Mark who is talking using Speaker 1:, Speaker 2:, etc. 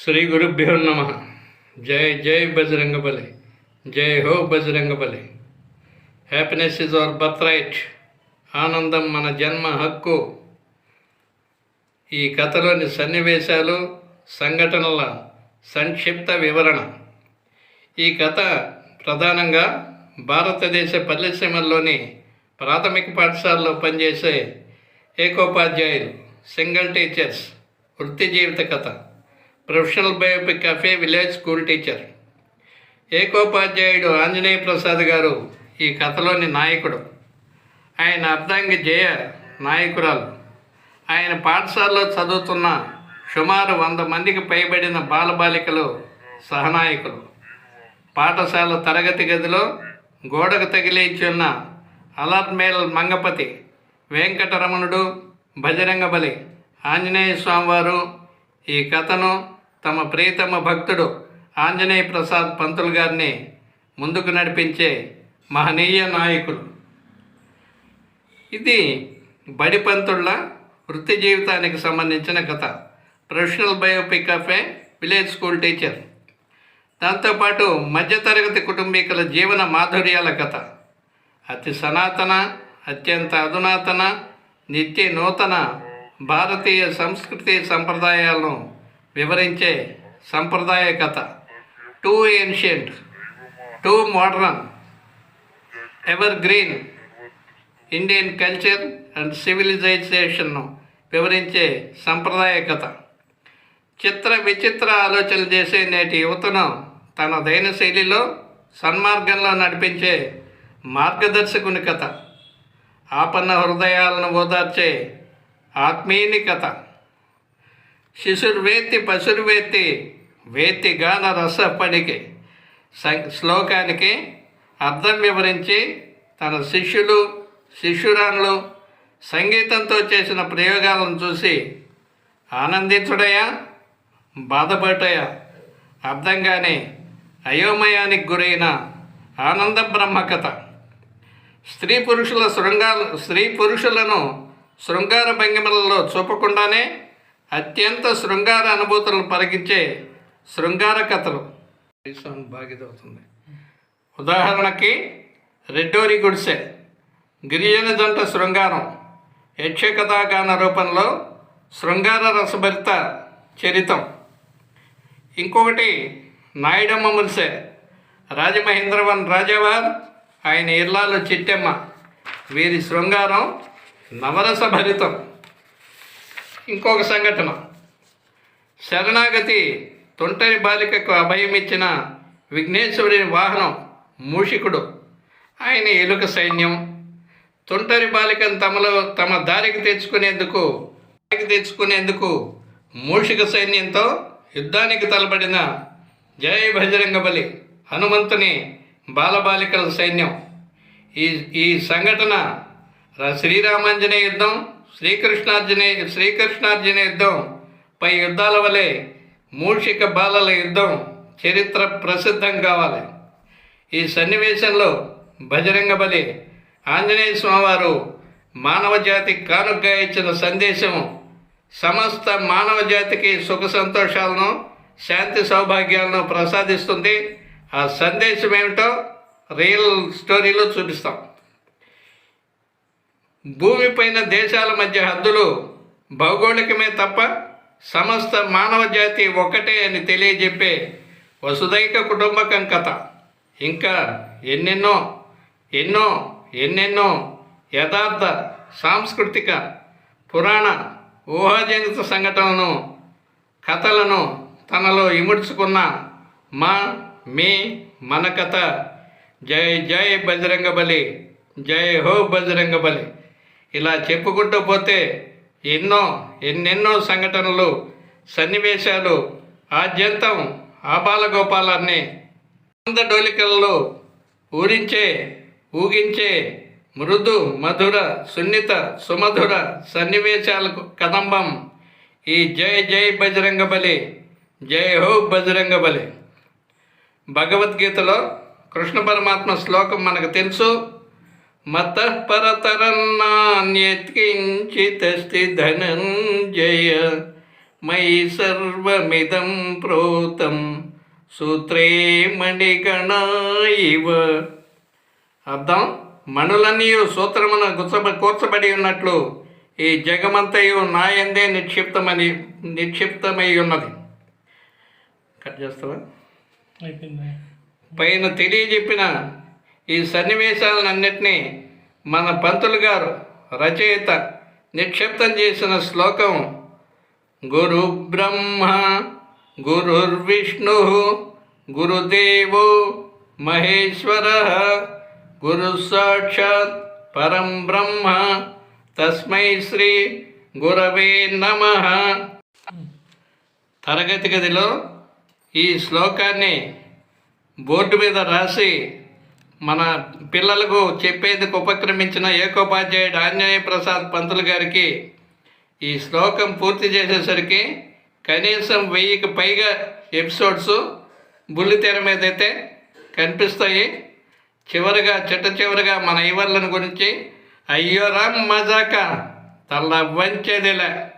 Speaker 1: శ్రీ గురుభ్యో నమ. జై జై బజరంగ బలి జై హో Bajrang Bali happiness is our birthright ఆనందం మన జన్మ హక్కు. ఈ కథలోని సన్నివేశాలు సంఘటనల సంక్షిప్త వివరణ. ఈ కథ ప్రధానంగా భారతదేశ పల్లెసీమల్లోని ప్రాథమిక పాఠశాలలో పనిచేసే ఏకోపాధ్యాయులు సింగిల్ టీచర్స్ వృత్తి జీవిత కథ. Professional biopic of a village school teacher. ఏకోపాధ్యాయుడు Anjaneya Prasad గారు ఈ కథలోని నాయకుడు. ఆయన అర్ధాంగి జయ నాయకురాలు. ఆయన పాఠశాలలో చదువుతున్న సుమారు వంద మందికి పైబడిన బాలబాలికలు సహనాయకులు. పాఠశాల తరగతి గదిలో గోడకు తగిలించి ఉన్న అలర్మేల్ మంగపతి వెంకటరమణుడు బజరంగబలి ఆంజనేయ స్వామివారు ఈ కథను తమ ప్రియతమ భక్తుడు ఆంజనేయ ప్రసాద్ పంతులు గారిని ముందుకు నడిపించే మహనీయ నాయకులు ఇది బడి పంతుళ్ళ వృత్తి జీవితానికి సంబంధించిన కథ. Professional biopic of a village school teacher. దాంతోపాటు మధ్యతరగతి కుటుంబీకుల జీవన మాధుర్యాల కథ. అతి సనాతన అత్యంత అధునాతన నిత్య నూతన భారతీయ సంస్కృతి సంప్రదాయాలను వివరించే సంప్రదాయ కథ. To ancient to modern evergreen Indian culture and సివిలైజేషన్ను వివరించే సంప్రదాయ కథ. చిత్ర విచిత్ర ఆలోచనలు చేసే నేటి యువతను తన దైన శైలిలో సన్మార్గంలో నడిపించే మార్గదర్శకుని కథ. ఆపన్న హృదయాలను ఓదార్చే ఆత్మీయుని కథ. శిశుర్వేత్తి పశుర్వేత్తి వేత్తి గాన రసపడికి సం- శ్లోకానికి అర్థం వివరించి తన శిష్యులు శిష్యురాళ్ళు సంగీతంతో చేసిన ప్రయోగాలను చూసి ఆనందించుడయా? బాధపడటయా? అర్థంగానే అయోమయానికి గురైన ఆనంద బ్రహ్మ కథ. స్త్రీ పురుషుల శృంగార స్త్రీ పురుషులను శృంగార భంగిమలలో చూపకుండానే అత్యంత శృంగార అనుభూతులను పరిగించే శృంగార కథలు. ఈ సాంగ్ ఉదాహరణకి రెడ్డోరి గుడిసె గిరిజన జంట శృంగారం యక్షకథాగాన రూపంలో శృంగార రసభరిత చరితం. ఇంకొకటి నాయుడమ్మ మురిసె రాజమహేంద్రవన్ రాజావార్ ఆయన ఇల్లాలు చిట్టెమ్మ. వీరి శృంగారం నవరస భరితం ఇంకొక సంఘటన. శరణాగతి తొంటరి బాలికకు అభయం ఇచ్చిన విఘ్నేశ్వరుని వాహనం మూషికుడు. ఆయన ఎలుక సైన్యం. తొంటరి బాలికను తమలో తమ దారికి తెచ్చుకునేందుకు దారికి తెచ్చుకునేందుకు మూషిక సైన్యంతో యుద్ధానికి తలపడిన జయ బజరంగ బలి హనుమంతుని బాలబాలికల సైన్యం. ఈ ఈ సంఘటన ర- శ్రీరామాంజనేయ యుద్ధం శ్రీకృష్ణార్జున శ్రీకృష్ణార్జున యుద్ధం పై యుద్ధాల వలె మూషిక బాలల యుద్ధం చరిత్ర ప్రసిద్ధం కావాలి. ఈ సన్నివేశంలో బజరంగ బలి ఆంజనేయ స్వామివారు మానవ జాతికి కానుకగా ఇచ్చిన సందేశం సమస్త మానవ జాతికి సుఖ సంతోషాలను శాంతి సౌభాగ్యాలను ప్రసాదిస్తుంది. ఆ సందేశం ఏమిటో రియల్ స్టోరీలో చూపిస్తాం. భూమిపైన దేశాల మధ్య హద్దులు భౌగోళికమే తప్ప సమస్త మానవ జాతి ఒకటే అని తెలియజెప్పే వసుదైక కుటుంబకం కథ. ఇంకా ఎన్నెన్నో ఎన్నో ఎన్నెన్నో యథార్థ సాంస్కృతిక పురాణ ఊహాజనిత సంఘటనలను కథలను తనలో ఇముడ్చుకున్న మా మీ మన కథ. జై జై బజరంగ బలి జై హో బజరంగ బలి ఇలా చెప్పుకుంటూ పోతే ఎన్నో ఎన్నెన్నో సంఘటనలు సన్నివేశాలు ఆద్యంతం ఆబాలగోపాలాన్ని ఆనంద డోలికలలో ఊరించే ఊగించే మృదు మధుర సున్నిత సుమధుర సన్నివేశాలకు కదంబం ఈ జై జై బజరంగ బలి జై హో బజరంగ బలి. భగవద్గీతలో కృష్ణ పరమాత్మ శ్లోకం మనకు తెలుసు. మత పరతరన్నాన్యత్కించితస్తి ధనంజయ మయి సర్వమిదం ప్రోతం సూత్రే మణిగణ ఇవ అర్థం? మణులన్నీ సూత్రమున గుచ్చబ కూర్చబడి ఉన్నట్లు ఈ జగమంతయు నాయందే నిక్షిప్తమని నిక్షిప్తమై ఉన్నది. కట్ చేస్తావా? పైన తెలియజెప్పిన ఈ సన్నివేశాలన్నింటినీ మన పంతులు గారు రచయిత నిక్షిప్తం చేసిన శ్లోకం గురు బ్రహ్మ గురుర్విష్ణు గురుదేవో మహేశ్వర గురు సాక్షాత్ పరం బ్రహ్మ తస్మై శ్రీ గురవే నమ. తరగతి గదిలో ఈ శ్లోకాన్ని బోర్డు మీద రాసి మన పిల్లలకు చెప్పేందుకు ఉపక్రమించిన ఏకోపాధ్యాయుడు ఆంజనేయ ప్రసాద్ పంతులు గారికి ఈ శ్లోకం పూర్తి చేసేసరికి కనీసం వెయ్యికి పైగా ఎపిసోడ్స్ బుల్లితెర మీద అయితే కనిపిస్తాయి. చివరిగా చిట్ట చివరిగా మన ఐవర్లను గురించి అయ్యో రామ్ మజాక తల్ల వంచేదిలే.